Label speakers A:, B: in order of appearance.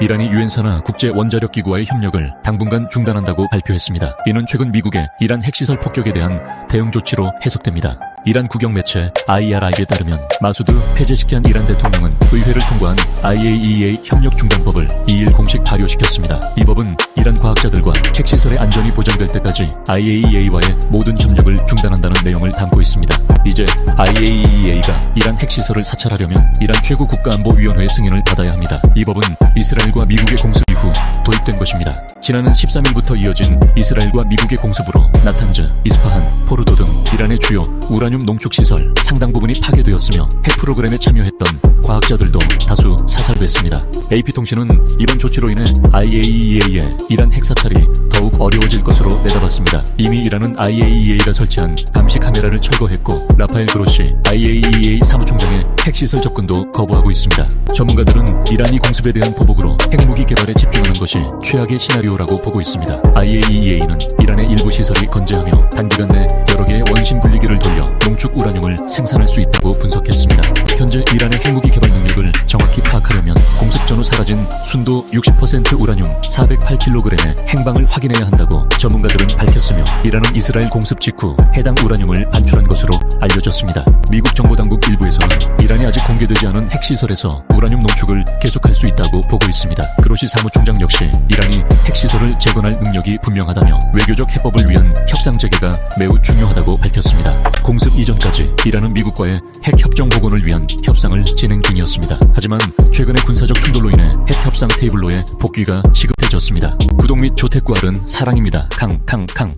A: 이란이 유엔사나 국제 원자력 기구와의 협력을 당분간 중단한다고 발표했습니다. 이는 최근 미국의 이란 핵시설 폭격에 대한 대응 조치로 해석됩니다. 이란 국영 매체 IRI에 따르면 마수드 폐쇄시키 한 이란 대통령은 의회를 통과한 IAEA 협력 중단법을 2일 공식 발효시켰습니다. 이 법은 핵시설의 안전이 보장될 때까지 IAEA와의 모든 협력을 중단한다는 내용을 담고 있습니다. 이제 IAEA가 이란 핵시설을 사찰하려면 이란 최고 국가안보위원회의 승인을 받아야 합니다. 이 법은 이스라엘과 미국의 공습 이후 도입된 것입니다. 지난해 13일부터 이어진 이스라엘과 미국의 공습으로 나탄즈, 이스파한, 포르도 등 이란의 주요 우라늄 농축 시설 상당 부분이 파괴되었으며 핵 프로그램에 참여했던 과학자들도 다수 사살됐습니다. AP통신은 이번 조치로 인해 IAEA의 이란 핵 사찰이 더욱 어려워질 것으로 내다봤습니다. 이미 이란은 IAEA가 설치한 감시 카메라를 철거했고 라파엘 그로시 IAEA 사무총장의 핵시설 접근도 거부하고 있습니다. 전문가들은 이란이 공습에 대한 보복으로 핵무기 개발에 집중하는 것이 최악의 시나리오라고 보고 있습니다. IAEA는 이란의 일부 시설이 건재하며 단기간 내 여러 개의 원심 분리기를 돌려 농축 우라늄을 생산할 수 있다고 분석했습니다. 현재 이란의 핵무기 개발 능력을 사라진 순도 60% 우라늄 408kg의 행방을 확인해야 한다고 전문가들은 밝혔으며 이란은 이스라엘 공습 직후 해당 우라늄을 반출한 것으로 알려졌습니다. 미국 정보당국 일부에서는 이란이 아직 공개되지 않은 핵시설에서 우라늄 농축을 계속할 수 있다고 보고 있습니다. 그로시 사무총장 역시 이란이 핵시설을 재건할 능력이 분명하다며 외교적 해법을 위한 협상 재개가 매우 중요하다고 밝혔습니다. 공습 이전까지 이란은 미국과의 핵 협정 복원을 위한 협상을 진행 중이었습니다. 하지만 최근의 군사적 충돌로 인해 핵 협상 테이블로의 복귀가 시급해졌습니다. 구독 및 조택 구할은 사랑입니다. 캉캉캉